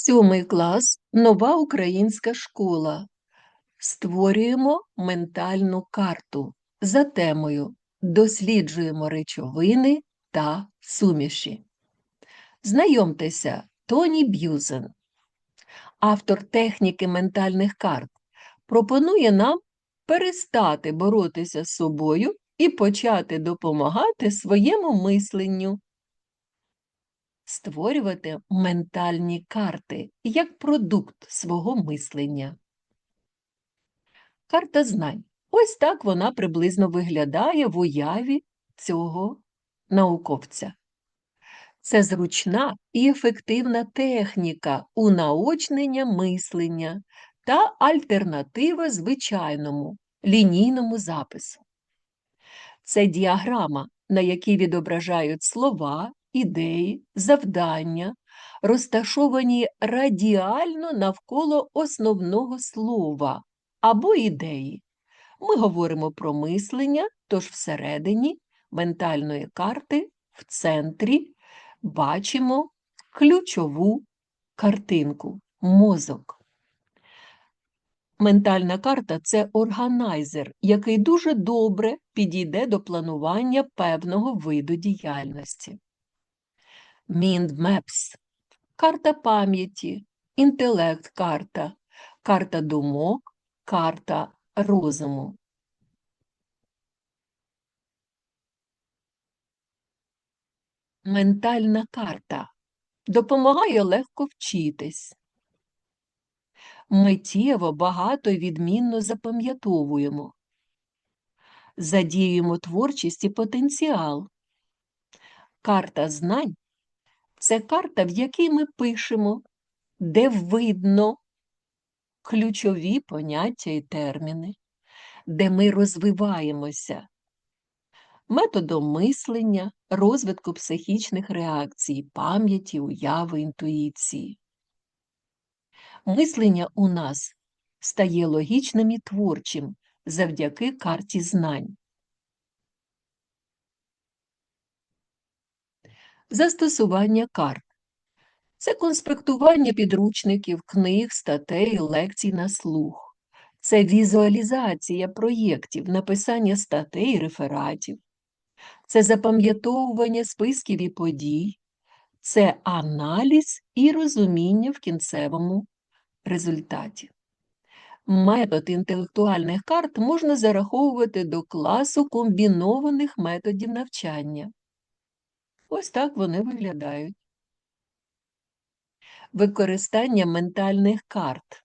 Сьомий клас нова українська школа. Створюємо ментальну карту за темою Досліджуємо речовини та суміші. Знайомтеся, Тоні Б'юзен, автор техніки ментальних карт, пропонує нам перестати боротися з собою і почати допомагати своєму мисленню створювати ментальні карти як продукт свого мислення. Карта знань. Ось так вона приблизно виглядає в уяві цього науковця. Це зручна і ефективна техніка унаочнення мислення та альтернатива звичайному лінійному запису. Це діаграма, на якій відображають слова, ідеї, завдання, розташовані радіально навколо основного слова або ідеї. Ми говоримо про мислення, тож всередині ментальної карти в центрі бачимо ключову картинку мозок. Ментальна карта це органайзер, який дуже добре підійде до планування певного виду діяльності. Міндмепс карта пам'яті, інтелект-карта, карта думок, карта розуму. Ментальна карта допомагає легко вчитись. Миттєво багато й відмінно запам'ятовуємо. Задіюємо творчість і потенціал. Карта знань це карта, в якій ми пишемо, де видно ключові поняття і терміни, де ми розвиваємося методом мислення, розвитку психічних реакцій, пам'яті, уяви, інтуїції. Мислення у нас стає логічним і творчим завдяки карті знань. Застосування карт це конспектування підручників, книг, статей, лекцій на слух, це візуалізація проєктів, написання статей, рефератів, це запам'ятовування списків і подій, це аналіз і розуміння в кінцевому результаті. Метод інтелектуальних карт можна зараховувати до класу комбінованих методів навчання. Ось так вони виглядають. Використання ментальних карт.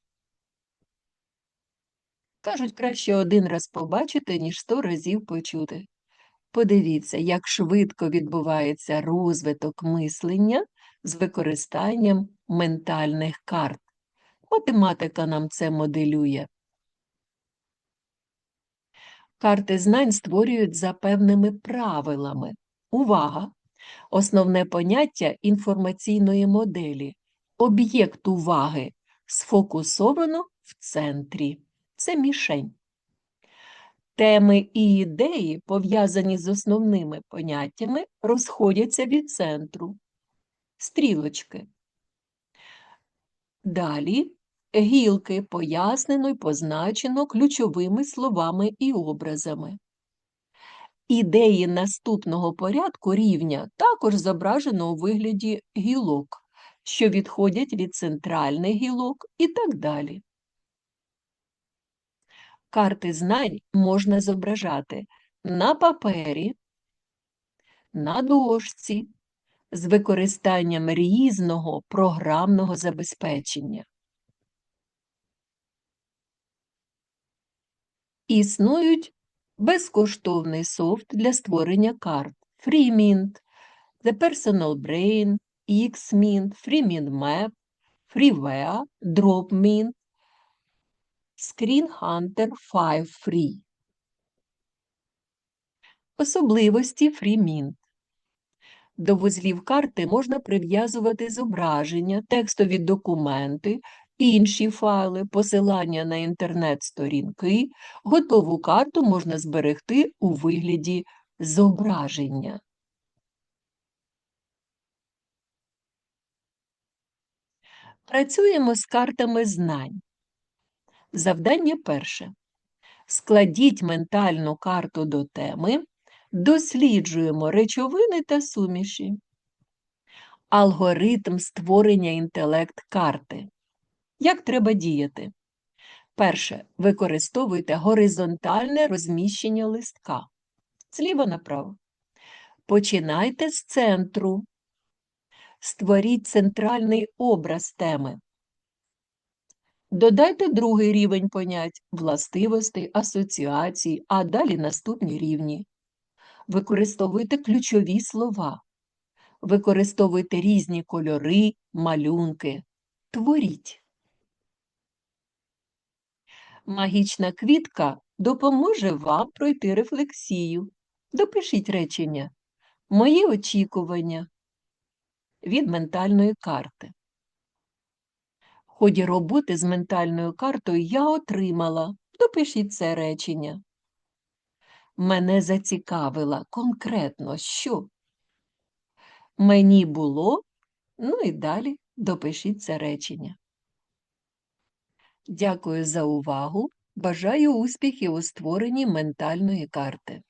Кажуть, краще один раз побачити, ніж сто разів почути. Подивіться, як швидко відбувається розвиток мислення з використанням ментальних карт. Математика нам це моделює. Карти знань створюють за певними правилами. Увага! Основне поняття інформаційної моделі. Об'єкт уваги сфокусовано в центрі. Це мішень. Теми і ідеї, пов'язані з основними поняттями, розходяться від центру. Стрілочки. Далі гілки пояснено і позначено ключовими словами і образами. Ідеї наступного порядку рівня також зображено у вигляді гілок, що відходять від центральних гілок і так далі. Карти знань можна зображати на папері, на дошці з використанням різного програмного забезпечення. Існують безкоштовний софт для створення карт FreeMint, The Personal Brain, XMint, FreeMint Map, FreeWare, DropMint, Screen Hunter 5 Free. Особливості FreeMint. До вузлів карти можна прив'язувати зображення, текстові документи, інші файли, посилання на інтернет-сторінки, готову карту можна зберегти у вигляді зображення. Працюємо з картами знань. Завдання перше. Складіть ментальну карту до теми, досліджуємо речовини та суміші. Алгоритм створення інтелект карти. Як треба діяти? Перше. Використовуйте горизонтальне розміщення листка. Зліва направо. Починайте з центру. Створіть центральний образ теми. Додайте другий рівень понять, властивостей, асоціацій, а далі наступні рівні. Використовуйте ключові слова. Використовуйте різні кольори, малюнки. Творіть. Магічна квітка допоможе вам пройти рефлексію. Допишіть речення. Мої очікування від ментальної карти. В ході роботи з ментальною картою я отримала. Допишіть це речення. Мене зацікавила конкретно що? Мені було, ну і далі допишіть це речення. Дякую за увагу. Бажаю успіхів у створенні ментальної карти.